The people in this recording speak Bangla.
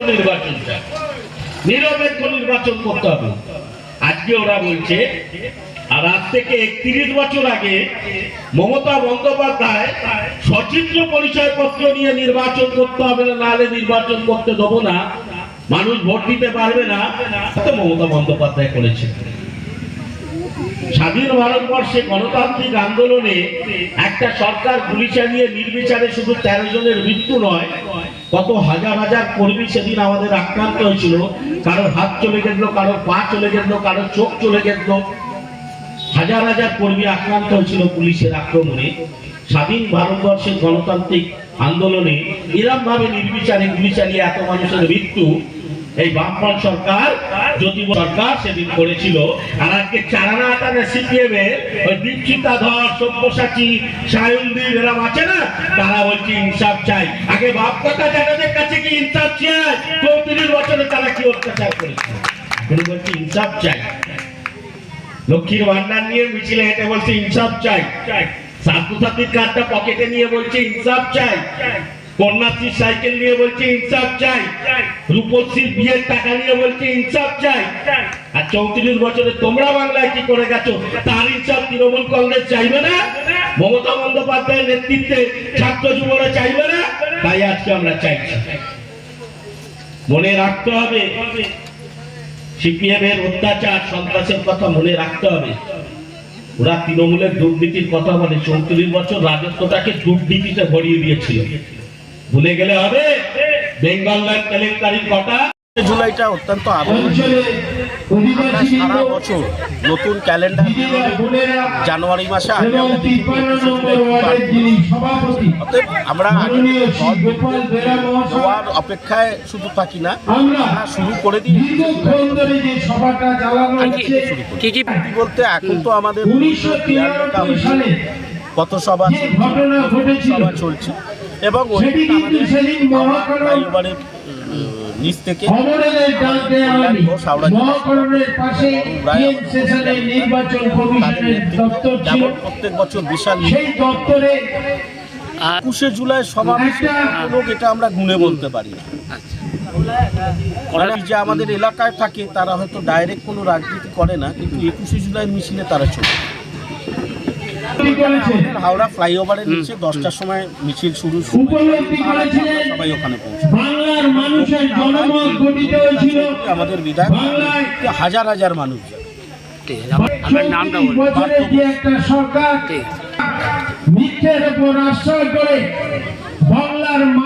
নির্বাচন করতে হবে। নির্বাচন করতে দেবো না। মানুষ ভোট দিতে পারবে না। মমতা বন্দ্যোপাধ্যায় করেছেন। স্বাধীন ভারতবর্ষে গণতান্ত্রিক আন্দোলনে একটা সরকার গুলি চালিয়ে নির্বিচারে শুধু তেরো জনের মৃত্যু নয় কত হাজার হাজার কর্মী সেদিন আমাদের আক্রান্ত হয়েছিল। কারোর হাত চলে গেল, কারোর পা চলে গেল, কারোর চোখ চলে গেল। হাজার হাজার কর্মী আক্রান্ত হয়েছিল পুলিশের আক্রমণে। স্বাধীন ভারতবর্ষের গণতান্ত্রিক আন্দোলনে এরম ভাবে নির্বিচারে গুলি চালিয়ে এত মানুষের মৃত্যু এই বামপাল সরকার জ্যোতি সরকার সেদিন করেছিল। আর আজকে চারানা আটানে সিপিএম এর ওই দীপশিতা ধর সব্যসাচী সায়নদীপ এরম আছে না, তারা বলছে ইনসাফ চাই। আগে বাপ কথা জানাদের কাছে কি ইনসাফ চাই? চৌত্রিশ বছরে তারা কি অত্যাচার করেছে? এখন বলছে ইনসাফ চাই। লক্ষ্মীর ভান্ডার নিয়ে মিছিলে হেঁটে বলছে ইনসাফ চাই। ছাত্রছাত্রীর কার্ডটা পকেটে নিয়ে বলছে ইনসাফ চাই। কন্যাশ্রীর সাইকেল নিয়ে বলছে ইনসাফ চাই। রূপশ্রীর বিয়ের টাকা নিয়ে বলছে ইনসাফ চাই। আর চৌত্রিশ বছরে তোমরা বাংলায় কি করে গেছো? তার ইনসাফ তৃণমূল কংগ্রেস চাইবে না? মমতা বন্দ্যোপাধ্যায়ের নেতৃত্বে ছাত্র যুবরা চাইবে না? তাই আজকে আমরা চাইছি। মনে রাখতে হবে সিপিএম এর অত্যাচার সন্ত্রাসের কথা মনে রাখতে হবে। ওরা তৃণমূলের দুর্নীতির কথা বলে চৌত্রিশ বছর রাজত্বটাকে দুর্নীতিতে ভরিয়ে দিয়েছিল। ভুলে গেলে হবে। বেঙ্গল কেলেঙ্কারির কথা জুলাইটা অত্যন্ত আমরা সারা বছর নতুন ক্যালেন্ডার জানুয়ারি মাসে আগে আমরা অতএব দেওয়ার অপেক্ষায় শুধু থাকি না আমরা শুরু করে দিই কি কি কি বলতে এখন তো আমাদের কত সভা সভা চলছে। এবং ফ্লাইওভারের, নিচ থেকে যেমন প্রত্যেক বছর বিশাল সেই দপ্তরে আর একুশে জুলাই সমাবেশ লোক এটা আমরা গুনে বলতে পারি মানে যে আমাদের এলাকায় থাকে তারা হয়তো ডাইরেক্ট কোনো রাজনীতি করে না কিন্তু একুশে জুলাই মিছিলে তারা চলে হাওড়া ফ্লাইওভারের নিচে দশটার সময় মিছিল শুরু উপলব্ধি করেছিলেন সবাই ওখানে পৌঁছে বাংলার মানুষের জনমত গঠিত হয়েছিল আমাদের বিধায়ক। বাংলায় হাজার হাজার মানুষ আমার- নামটা একটা সরকার মিথ্যের উপর আশ্রয় করে বাংলার